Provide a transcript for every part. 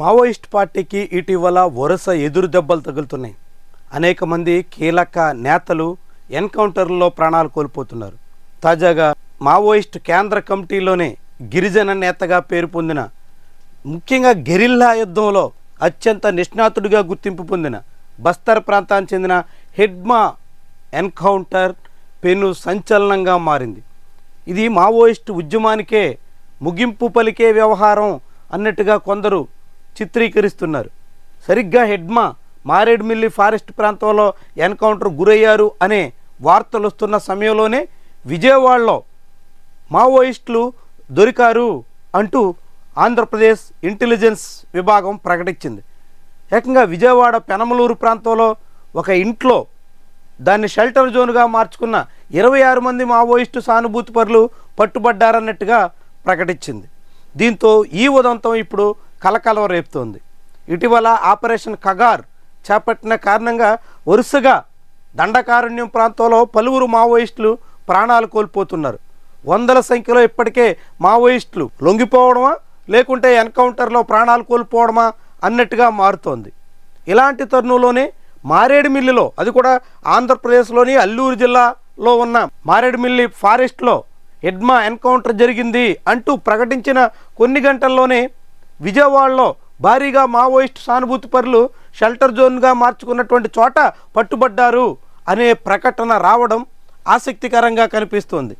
Maoist పార్టీకి ఇటీవల వరుస ఎదురు దెబ్బలు తగులుతున్నాయి. అనేక మంది కీలక నేతలు ఎన్కౌంటర్లో ప్రాణాలు కోల్పోతున్నారు. తాజాగా మావోయిస్ట్ కేంద్ర కమిటీలోనే గిరిజన నేతగా పేరు పొందిన ముఖ్యంగా గెరిల్లా యుద్ధంలో అత్యంత నిష్ణాతుడిగా గుర్తింపు పొందిన బస్తర్ ప్రాంతానికి చెందిన హెడ్మా ఎన్కౌంటర్ పెను సంచలనంగా మారింది. ఇది మావోయిస్ట్ ఉద్యమానికే ముగింపు పలికే వ్యవహారం అన్నట్టుగా కొందరు చిత్రీకరిస్తున్నారు. సరిగ్గా హెడ్మా మారేడుమిల్లి ఫారెస్ట్ ప్రాంతంలో ఎన్కౌంటర్ గురయ్యారు అనే వార్తలు వస్తున్న సమయంలోనే విజయవాడలో మావోయిస్టులు దొరికారు అంటూ ఆంధ్రప్రదేశ్ ఇంటెలిజెన్స్ విభాగం ప్రకటించింది. ఏకంగా విజయవాడ పెనమలూరు ప్రాంతంలో ఒక ఇంట్లో దాన్ని షెల్టర్ జోన్గా మార్చుకున్న ఇరవై ఆరు మంది మావోయిస్టు సానుభూతి పరులు పట్టుబడ్డారన్నట్టుగా ప్రకటించింది. దీంతో ఈ ఉదంతం ఇప్పుడు కలకలం రేపుతోంది. ఇటీవల ఆపరేషన్ కగార్ చేపట్టిన కారణంగా వరుసగా దండకారణ్యం ప్రాంతంలో పలువురు మావోయిస్టులు ప్రాణాలు కోల్పోతున్నారు. వందల సంఖ్యలో ఇప్పటికే మావోయిస్టులు లొంగిపోవడమా లేకుంటే ఎన్కౌంటర్లో ప్రాణాలు కోల్పోవడమా అన్నట్టుగా మారుతోంది. ఇలాంటి తరుణంలోనే మారేడుమిల్లిలో అది కూడా ఆంధ్రప్రదేశ్లోని అల్లూరు జిల్లాలో ఉన్న మారేడుమిల్లి ఫారెస్ట్లో ఎడ్మా ఎన్కౌంటర్ జరిగింది అంటూ ప్రకటించిన కొన్ని గంటల్లోనే విజయవాడలో భారీగా మావోయిస్ట్ సానుభూతి పరులు షెల్టర్ జోన్గా మార్చుకున్నటువంటి చోట పట్టుబడ్డారు అనే ప్రకటన రావడం ఆసక్తికరంగా కనిపిస్తోంది.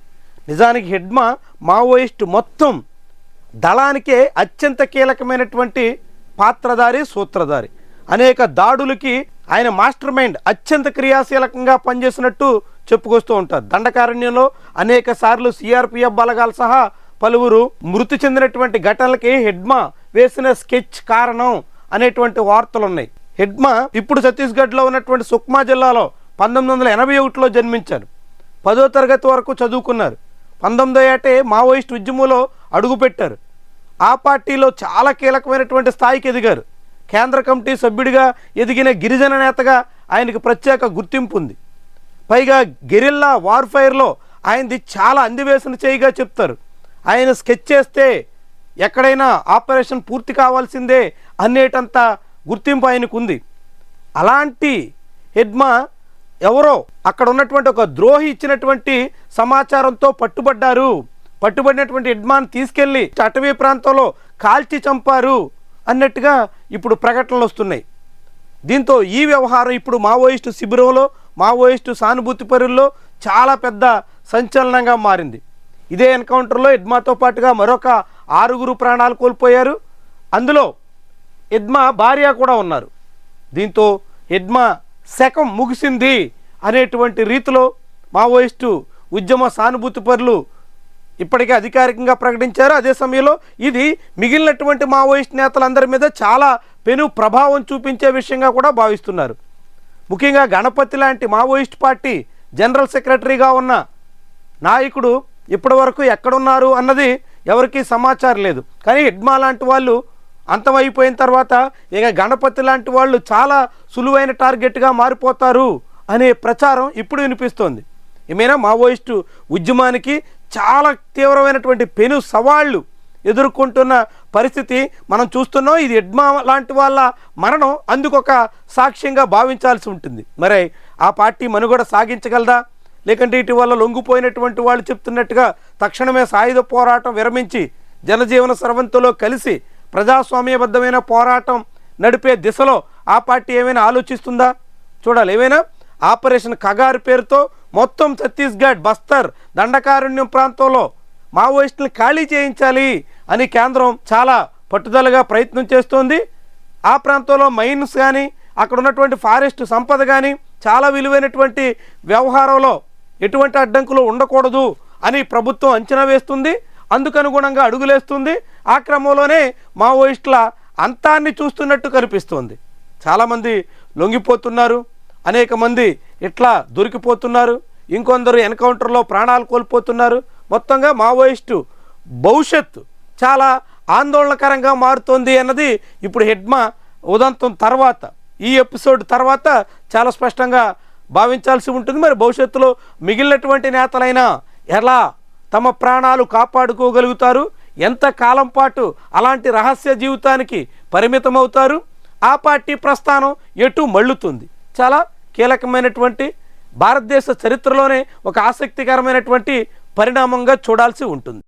నిజానికి హెడ్మా మావోయిస్ట్ మొత్తం దళానికే అత్యంత కీలకమైనటువంటి పాత్రధారి సూత్రధారి. అనేక దాడులకి ఆయన మాస్టర్ మైండ్ అత్యంత క్రియాశీలకంగా పనిచేసినట్టు చెప్పుకొస్తూ ఉంటారు. దండకారణ్యంలో అనేక సార్లు సిఆర్పిఎఫ్ బలగాలు సహా పలువురు మృతి చెందినటువంటి ఘటనలకి హెడ్మా వేసిన స్కెచ్ కారణం అనేటువంటి వార్తలు ఉన్నాయి హెడ్మా ఇప్పుడు ఛత్తీస్గఢ్లో ఉన్నటువంటి సుక్మా జిల్లాలో పంతొమ్మిది వందల ఎనభై ఒకటిలో జన్మించారు. పదో తరగతి వరకు చదువుకున్నారు. పంతొమ్మిదో ఏటే మావోయిస్ట్ ఉద్యమంలో అడుగుపెట్టారు ఆ పార్టీలో చాలా కీలకమైనటువంటి స్థాయికి ఎదిగారు. కేంద్ర కమిటీ సభ్యుడిగా ఎదిగిన గిరిజన నేతగా ఆయనకు ప్రత్యేక గుర్తింపు ఉంది. పైగా గెరిల్లా వార్ఫైర్లో ఆయనది చాలా అందివేసిన చేయిగా చెప్తారు. ఆయన స్కెచ్ చేస్తే ఎక్కడైనా ఆపరేషన్ పూర్తి కావాల్సిందే అనేటంత గుర్తింపు ఆయనకు ఉంది. అలాంటి హెడ్మా ఎవరో అక్కడ ఉన్నటువంటి ఒక ద్రోహి ఇచ్చినటువంటి సమాచారంతో పట్టుబడ్డారు. పట్టుబడినటువంటి హెడ్మాన్ తీసుకెళ్ళి అటవీ ప్రాంతంలో కాల్చి చంపారు అన్నట్టుగా ఇప్పుడు ప్రకటనలు వస్తున్నాయి. దీంతో ఈ వ్యవహారం ఇప్పుడు మావోయిస్టు శిబిరంలో మావోయిస్టు సానుభూతి పరుల్లో చాలా పెద్ద సంచలనంగా మారింది. ఇదే ఎన్కౌంటర్లో ఎడ్మాతో పాటుగా మరొక ఆరుగురు ప్రాణాలు కోల్పోయారు. అందులో ఎడ్మా భార్య కూడా ఉన్నారు. దీంతో ఎడ్మా శకం ముగిసింది అనేటువంటి రీతిలో మావోయిస్టు ఉద్యమ సానుభూతి పరులు ఇప్పటికే అధికారికంగా ప్రకటించారు. అదే సమయంలో ఇది మిగిలినటువంటి మావోయిస్ట్ నేతలందరి మీద చాలా పెను ప్రభావం చూపించే విషయంగా కూడా భావిస్తున్నారు. ముఖ్యంగా గణపతి లాంటి మావోయిస్ట్ పార్టీ జనరల్ సెక్రటరీగా ఉన్న నాయకుడు ఇప్పటి వరకు ఎక్కడున్నారు అన్నది ఎవరికీ సమాచారం లేదు. కానీ హెడ్మా లాంటి వాళ్ళు అంతమైపోయిన తర్వాత ఇక గణపతి లాంటి వాళ్ళు చాలా సులువైన టార్గెట్గా మారిపోతారు అనే ప్రచారం ఇప్పుడు వినిపిస్తోంది. ఏమైనా మావోయిస్టు ఉద్యమానికి చాలా తీవ్రమైనటువంటి పెను సవాళ్ళు ఎదుర్కొంటున్న పరిస్థితి మనం చూస్తున్నాం. ఇది ఎడ్మా లాంటి వాళ్ళ మరణం అందుకొక సాక్ష్యంగా భావించాల్సి ఉంటుంది. మరి ఆ పార్టీ మనుగడ సాగించగలదా? లేకంటే ఇటీవల లొంగిపోయినటువంటి వాళ్ళు చెప్తున్నట్టుగా తక్షణమే సాయుధ పోరాటం విరమించి జనజీవన సర్వంతులో కలిసి ప్రజాస్వామ్యబద్ధమైన పోరాటం నడిపే దిశలో ఆ పార్టీ ఏమైనా ఆలోచిస్తుందా? చూడాలి. ఏమైనా? ఆపరేషన్ కగారు పేరుతో మొత్తం ఛత్తీస్గఢ్ బస్తర్ దండకారుణ్యం ప్రాంతంలో మావోయిస్టులు ఖాళీ చేయించాలి అని కేంద్రం చాలా పట్టుదలగా ప్రయత్నం చేస్తోంది. ఆ ప్రాంతంలో మైన్స్ కానీ అక్కడ ఉన్నటువంటి ఫారెస్ట్ సంపద కానీ చాలా విలువైనటువంటి వ్యవహారంలో ఎటువంటి అడ్డంకులు ఉండకూడదు అని ప్రభుత్వం అంచనా వేస్తుంది. అందుకు అనుగుణంగా అడుగులేస్తుంది. ఆ క్రమంలోనే మావోయిస్టుల అంతాన్ని చూస్తున్నట్టు కనిపిస్తోంది. చాలామంది లొంగిపోతున్నారు. అనేక మంది ఇట్లా దొరికిపోతున్నారు. ఇంకొందరు ఎన్కౌంటర్లో ప్రాణాలు కోల్పోతున్నారు. మొత్తంగా మావోయిస్టు భవిష్యత్తు చాలా ఆందోళనకరంగా మారుతోంది అన్నది ఇప్పుడు హెడ్మా ఉదంతం తర్వాత ఈ ఎపిసోడ్ తర్వాత చాలా స్పష్టంగా భావించాల్సి ఉంటుంది. మరి భవిష్యత్తులో మిగిలినటువంటి నేతలైనా ఎలా తమ ప్రాణాలు కాపాడుకోగలుగుతారు? ఎంత కాలం పాటు అలాంటి రహస్య జీవితానికి పరిమితమవుతారు? ఆ పార్టీ ప్రస్థానం ఎటు మళ్ళుతుంది? చాలా కీలకమైనటువంటి భారతదేశ చరిత్రలోనే ఒక ఆసక్తికరమైనటువంటి పరిణామంగా చూడాల్సి ఉంటుంది.